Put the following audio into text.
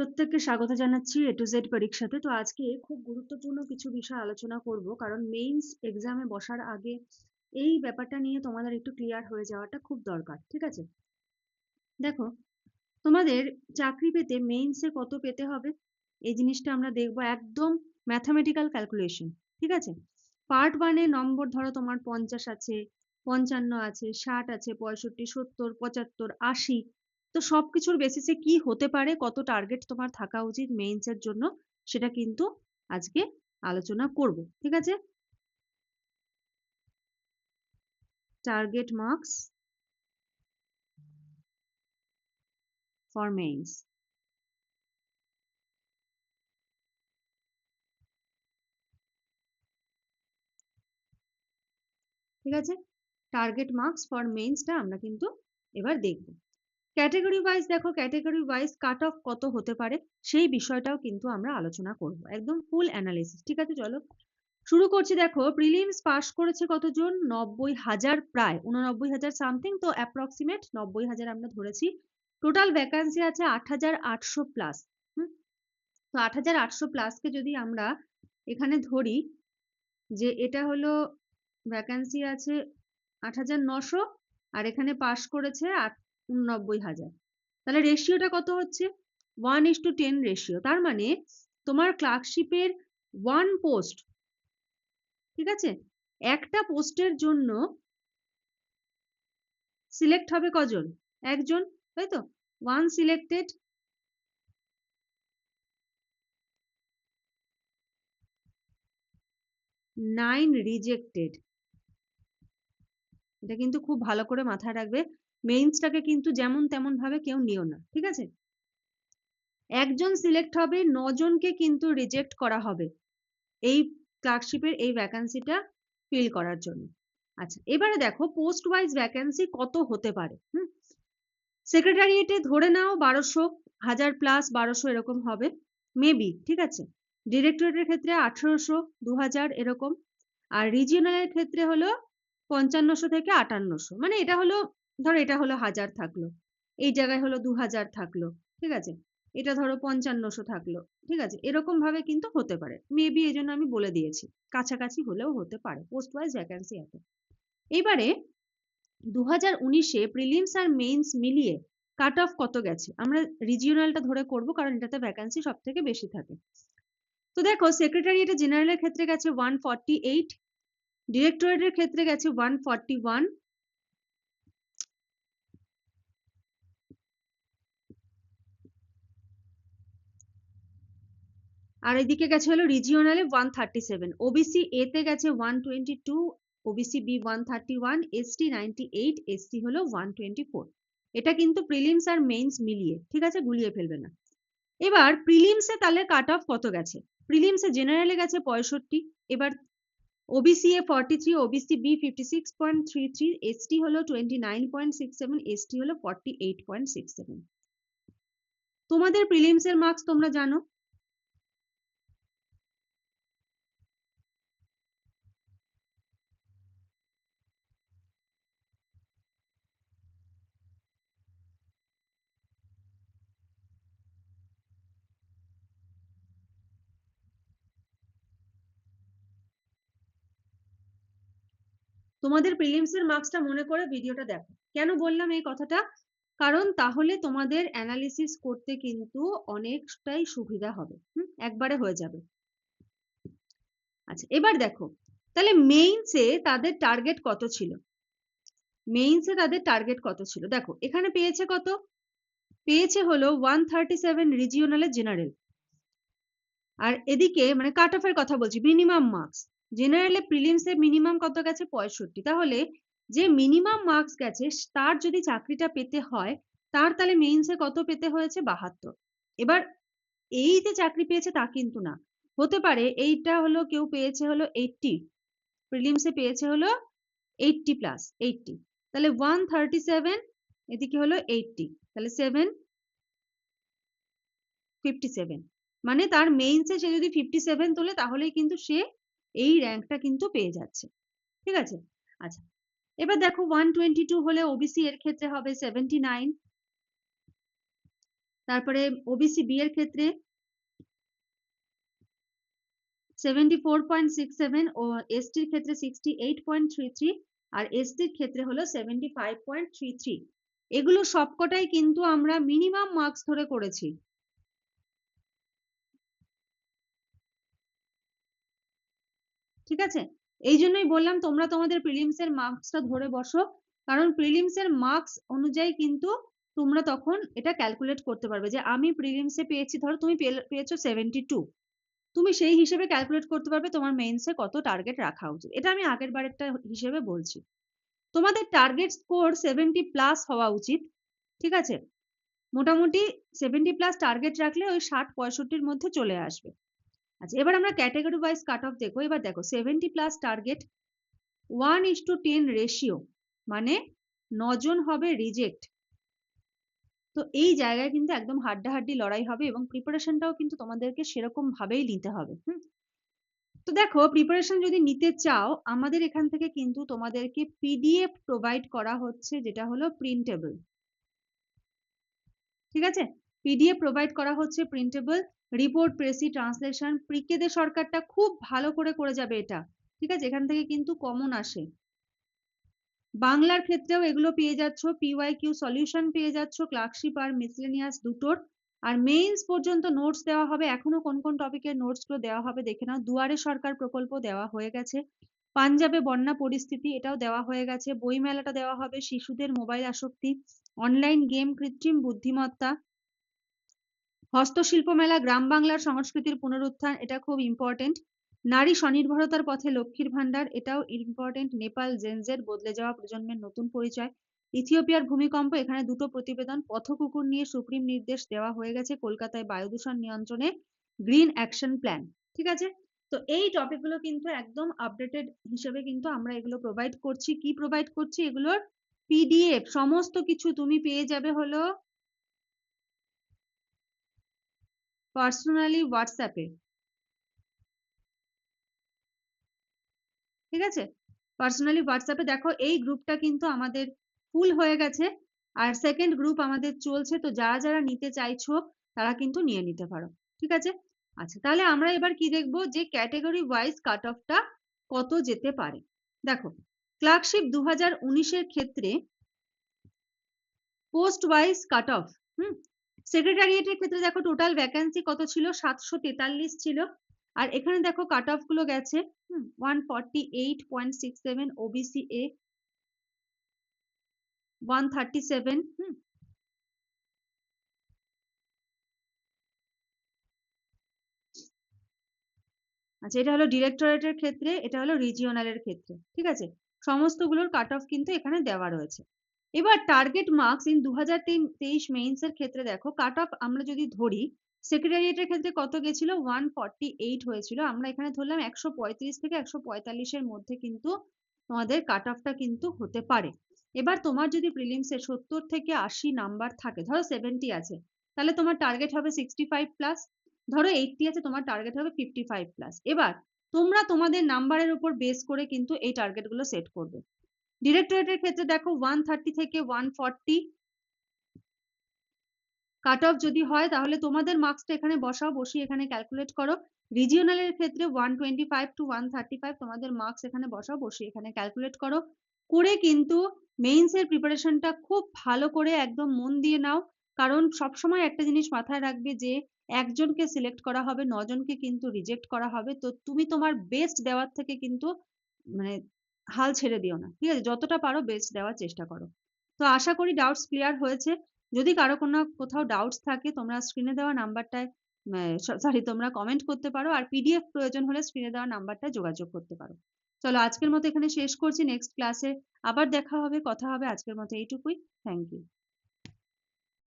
প্রত্যেককে স্বাগত জানাচ্ছি এ টু জেড পরীক্ষাতে তো আজকে খুব গুরুত্বপূর্ণ কিছু বিষয় আলোচনা করব, কারণ মেইনস এক্সামে বসার আগে এই ব্যাপারটা নিয়ে তোমাদের একটু ক্লিয়ার হয়ে যাওয়াটা খুব দরকার, ঠিক আছে? দেখো, তোমাদের চাকরি পেতে মেইনসে কত পেতে হবে? এই জিনিসটা আমরা দেখব একদম ম্যাথামেটিক্যাল ক্যালকুলেশন ঠিক আছে? পার্ট ওয়ানে নম্বর ধরো তোমার পঞ্চাশ আছে, পঞ্চান্ন আছে, ষাট আছে, পঁয়ষট্টি, সত্তর, পঁচাত্তর, আশি তো সবকিছুর বেসিসে কি হতে পারে, কত টার্গেট তোমার থাকা উচিত মেইনস এর জন্য, সেটা কিন্তু আজকে আলোচনা করব, ঠিক আছে? টার্গেট মার্কস ফর মেইনস ঠিক আছে? টার্গেট মার্কস ফর মেইনসটা আমরা কিন্তু এবার দেখব। ক্যাটাগরি ওয়াইজ দেখো ক্যাটাগরি ওয়াইজ কাট অফ কত হতে পারে সেই বিষয়টাও কিন্তু আমরা আলোচনা করব। একদম ফুল অ্যানালিসিস ঠিক আছে? চলো। শুরু করছি দেখো প্রিলিমস পাস করেছে কতজন? নব্বই হাজার প্রায়, উননব্বই হাজার সামথিং তো অ্যাপ্রক্সিমেট নব্বই হাজার আমরা ধরেছি। টোটাল ভ্যাকান্সি আছে আট হাজার আটশো প্লাস তো আট হাজার আটশো প্লাসকে যদি আমরা এখানে ধরি, যে এটা হলো ভ্যাকান্সি আছে আট হাজার নশো, আর এখানে পাশ করেছে আট উননব্বই হাজার। তাহলে রেশিওটা কত হচ্ছে? One is to ten ratio তার মানে তোমার ক্লার্কশিপের ওয়ান পোস্ট ঠিক আছে? একটা পোস্টের জন্য সিলেক্ট হবে কজন? একজন, তাই তো? ওয়ান সিলেক্টেড নাইন রিজেক্টেড এটা কিন্তু খুব ভালো করে মাথায় রাখবে। মেইনসটাকে কিন্তু যেমন তেমন ভাবে কেউ নিও না, ঠিক আছে? একজন সিলেক্ট হবে, নজনকে কিন্তু রিজেক্ট করা হবে এই ক্লার্কশিপের এই ভ্যাকান্সিটা ফিল করার জন্য। আচ্ছা এবারে দেখো পোস্ট ওয়াইজ ভ্যাকান্সি কত হতে পারে, হুম? সেক্রেটারিয়েটে ধরে নাও বারোশো, হাজার প্লাস বারোশো এরকম হবে মেবি ঠিক আছে? ডিরেক্টরেটের ক্ষেত্রে আঠারোশো দু হাজার এরকম, আর রিজিওনালের ক্ষেত্রে হলো পঞ্চান্নশো থেকে আটান্নশো মানে এটা হলো ধরো এটা হলো হাজার থাকল। এই জায়গায় হলো দু হাজার থাকল, ঠিক আছে? এটা ধরো পঞ্চান্নশো থাকল, ঠিক আছে? এরকম ভাবে কিন্তু হতে পারে। মেবি এই জন্য আমি বলে দিয়েছি। কাছাকাছি হলেও হতে পারে পোস্ট ওয়াইজ ভ্যাকান্সি এত। এবারে দু হাজার উনিশে প্রিলিমস আর মেইনস মিলিয়ে কাট অফ কত গেছে? আমরা রিজিওনালটা ধরে করব, কারণ এটাতে ভ্যাকান্সি সব থেকে বেশি থাকে। তো দেখো সেক্রেটারিয়েটে জেনারেলের ক্ষেত্রে গেছে ওয়ান ফর্টি এইট ডিরেক্টরেটের ক্ষেত্রে গেছে ওয়ান ফর্টি ওয়ান আর এদিকে গেছে হলো রিজিওনালে one thirty seven OBC A তে গেছে one twenty two OBC B one thirty one ST ninety eight SC হলো ওয়ান টোয়েন্টি ফোর এটা কিন্তু প্রিলিমস আর মেইনস মিলিয়ে, ঠিক আছে? গুলিয়ে ফেলবে না। এবার প্রিলিমসে তাহলে কাট অফ কত গেছে? প্রিলিমসে জেনারেলে গেছে পঁয়ষট্টি, এবার OBC A forty three OBC B fifty six point three three ST হলো twenty nine point six seven ST হলো forty eight point six seven তোমাদের প্রিলিমসের মার্কস তোমরা জানো? তোমাদের প্রিলিমসের মার্কসটা মনে করে ভিডিওটা দেখো। কেন বললাম এই কথাটা? কারণ তাহলে তোমাদের অ্যানালিসিস করতে কিন্তু অনেকটাই সুবিধা হবে। একবারে হয়ে যাবে। আচ্ছা এবার দেখো, তাহলে মেইনসে তাদের টার্গেট কত ছিল? মেইনসে তাদের টার্গেট কত ছিল? দেখো, এখানে পেয়েছে কত? পেয়েছে হলো ওয়ান থার্টি সেভেন রিজিওনালে জেনারেল আর এদিকে মানে কাট অফের কথা বলছি মিনিমাম মার্কস জেনারেলে প্রিলিমসে মিনিমাম কত গেছে? পঁয়ষট্টি। তাহলে যে মিনিমাম মার্কস গেছে, তার যদি চাকরিটা পেতে হয়, তার তাহলে মেইনসে কত পেতে হয়েছে? বাহাত্তর। এবার এই যে চাকরি পেয়েছে, তা কিন্তু না। হতে পারে এইটা হলো কেউ পেয়েছে হলো এইটটি প্রিলিমসে পেয়েছে হলো এইটটি প্লাস এইটটি তাহলে ওয়ান থার্টি সেভেন এদিকে হলো এইটটি তাহলে সেভেন ফিফটি সেভেন মানে তার মেইনসে সে যদি ফিফটি সেভেন তোলে, তাহলেই কিন্তু সে এই র্যাঙ্কটা কিন্তু পেয়ে যাচ্ছে। ঠিক আছে? আচ্ছা এবার দেখো ওয়ান টোয়েন্টি টু হলে ওবিসি এর ক্ষেত্রে হবে সেভেন্টি নাইন তারপরে ওবিসি বি এর ক্ষেত্রে seventy four point six seven ও এসটির ক্ষেত্রে sixty eight point three three আর এসটির ক্ষেত্রে হলো seventy five point three three এগুলো সবকটাই কিন্তু আমরা মিনিমাম মার্কস ধরে করেছি। ঠিক আছে? এই জন্যই বললাম তোমরা তোমাদের প্রিলিমস এর মার্কসটা ধরে বসো। কারণ প্রিলিমস এর মার্কস অনুযায়ী কিন্তু তোমরা তখন এটা ক্যালকুলেট করতে পারবে যে আমি প্রিলিমসে পেয়েছি, ধরো তুমি পেয়েছ সেভেন্টি টু তুমি সেই হিসেবে ক্যালকুলেট করতে পারবে তোমার মেইনসে কত টার্গেট রাখা উচিত। এটা আমি আগের বার একটা হিসেবে বলছি। তোমাদের টার্গেট স্কোর সেভেন্টি প্লাস হওয়া উচিত, ঠিক আছে? মোটামুটি সেভেন্টি প্লাস টার্গেট রাখলে ওই ষাট, পঁয়ষট্টির মধ্যে চলে আসবে। আচ্ছা এবার আমরা ক্যাটাগরি ওয়াইজ কাট অফ দেখো এবার দেখো seventy plus target one is to ten ratio মানে নজন হবে রিজেক্ট তো এই জায়গায় কিন্তু একদম হাড্ডাহাড্ডি লড়াই হবে এবং প্রিপারেশনটাও কিন্তু তোমাদেরকে সেরকম ভাবেই নিতে হবে, হুম? তো দেখো প্রিপারেশন যদি নিতে চাও, আমাদের এখান থেকে কিন্তু তোমাদেরকে পিডিএফ প্রোভাইড করা হচ্ছে, যেটা হলো প্রিন্টেবল ঠিক আছে? পিডিএফ প্রোভাইড করা হচ্ছে প্রিন্টেবল রিপোর্ট প্রেসি ট্রান্সলেশন প্রিকেদে সরকারটা খুব ভালো করে করে যাবে এটা, ঠিক আছে? এখান থেকে কিন্তু কমন আসে। বাংলার ক্ষেত্রেও এগুলো পেয়ে যাচ্ছ পিওয়াই কিউ সলিউশন পেয়ে যাচ্ছ ক্লার্কশিপ আর মিসলেনিয়াস দুটোর। আর মেইনস পর্যন্ত নোটস দেওয়া হবে, এখনও কোন কোন টপিকের নোটসগুলো দেওয়া হবে দেখে নাও। দুয়ারে সরকার প্রকল্প দেওয়া হয়ে গেছে। পাঞ্জাবে বন্যা পরিস্থিতি এটাও দেওয়া হয়ে গেছে। বইমেলাটা দেওয়া হবে, শিশুদের মোবাইল আসক্তি অনলাইন গেম কৃত্রিম বুদ্ধিমত্তা হস্তশিল্প মেলা, গ্রাম বাংলার সংস্কৃতির পুনরুত্থান, এটা খুব ইম্পর্টেন্ট নারী স্বনির্ভরতার পথে লক্ষ্মীর ভান্ডার এটাও ইম্পর্টেন্ট নেপাল জেনজের বদলে যাওয়া প্রজন্মের নতুন পরিচয়। ইথিওপিয়ার ভূমিকম্প, এখানে দুটো প্রতিবেদন, পথকুকুর নিয়ে সুপ্রিম নির্দেশ দেওয়া হয়ে গেছে কলকাতায় বায়ু দূষণ নিয়ন্ত্রণে গ্রিন অ্যাকশন প্ল্যান ঠিক আছে? তো এই টপিকগুলো কিন্তু একদম আপডেটেড হিসেবে কিন্তু আমরা এগুলো প্রোভাইড করছি। কি প্রোভাইড করছি? এগুলোর পিডিএফ সমস্ত কিছু তুমি পেয়ে যাবে হলো পার্সোনালি হোয়াটসঅ্যাপে ঠিক আছে? পার্সোনালি হোয়াটসঅ্যাপে দেখো, এই গ্রুপটা কিন্তু আমাদের ফুল হয়ে গেছে। আর সেকেন্ড গ্রুপ আমাদের চলছে, তো যারা যারা নিতে চাইছো, তারা কিন্তু নিয়ে নিতে পারো। ঠিক আছে? আচ্ছা তাহলে আমরা এবার কি দেখব? যে ক্যাটাগরি ওয়াইজ কাট অফটা কত যেতে পারে? দেখো ক্লার্কশিপ দু হাজার ক্ষেত্রে পোস্ট ওয়াইজ কাট অফ হুম? সেক্রেটারিয়েটের ক্ষেত্রে দেখো টোটাল ভ্যাকেন্সি কত ছিল? সাতশো তেতাল্লিশ ছিল। আর এখানে দেখো কাট অফগুলো গেছে। One forty eight point six seven OBC A one thirty seven আচ্ছা এটা হলো ডিরেক্টরেটের ক্ষেত্রে, এটা হলো রিজিওনালের ক্ষেত্রে, ঠিক আছে? সমস্তগুলোর কাট অফ কিন্তু এখানে দেওয়া রয়েছে। এবার টার্গেট মার্কস ইন দু হাজার তেইশ মেইনস এর ক্ষেত্রে দেখো কাট অফ আমরা যদি ধরি সেক্রেটারিয়েটের ক্ষেত্রে কত গেছিল? ওয়ান ফর্টি এইট হয়েছিল। আমরা এখানে ধরলাম একশো পঁয়ত্রিশ থেকে একশো পঁয়তাল্লিশের মধ্যে কিন্তু তোমাদের কাট অফটা কিন্তু হতে পারে। এবার তোমার যদি প্রিলিমসে সত্তর থেকে আশি নাম্বার থাকে, ধরো সেভেন্টি আছে, তাহলে তোমার টার্গেট হবে সিক্সটি ফাইভ প্লাস ধরো এইটটি আছে, তোমার টার্গেট হবে ফিফটি ফাইভ প্লাস এবার তোমরা তোমাদের নাম্বারের উপর বেস করে কিন্তু এই টার্গেটগুলো সেট করবে। ডিরেক্টরেটের ক্ষেত্রে দেখো ওয়ান থার্টি থেকে ওয়ান ফর্টি কাট অফ যদি হয়, তাহলে তোমাদের মার্কসটা এখানে বসাও, বসিয়ে এখানে ক্যালকুলেট করো। রিজিওনালের ক্ষেত্রে one twenty five to one thirty five তোমাদের মার্কস এখানে বসাও, বসিয়ে এখানে ক্যালকুলেট করো। করে কিন্তু মেইনস এর প্রিপারেশনটা খুব ভালো করে একদম মন দিয়ে নাও। কারণ সবসময় একটা জিনিস মাথায় রাখবে যে, একজনকে সিলেক্ট করা হবে, নজনকে কিন্তু রিজেক্ট করা হবে। তো তুমি তোমার বেস্ট দেওয়ার থেকে কিন্তু মানে হাল ছেড়ে দিও না। ঠিক আছে? যতটা পারো বেস্ট দেওয়ার চেষ্টা করো। তো আশা করি ডাউটস ক্লিয়ার হয়েছে। যদি কারও কোনো কোথাও ডাউটস থাকে, তোমরা স্ক্রিনে দেওয়া নাম্বারটায় সরি তোমরা কমেন্ট করতে পারো। আর পিডিএফ প্রয়োজন হলে স্ক্রিনে দেওয়া নাম্বারটায় যোগাযোগ করতে পারো। চলো, আজকের মতো এখানে শেষ করছি। নেক্সট ক্লাসে আবার দেখা হবে, কথা হবে। আজকের মতো এইটুকুই। Thank you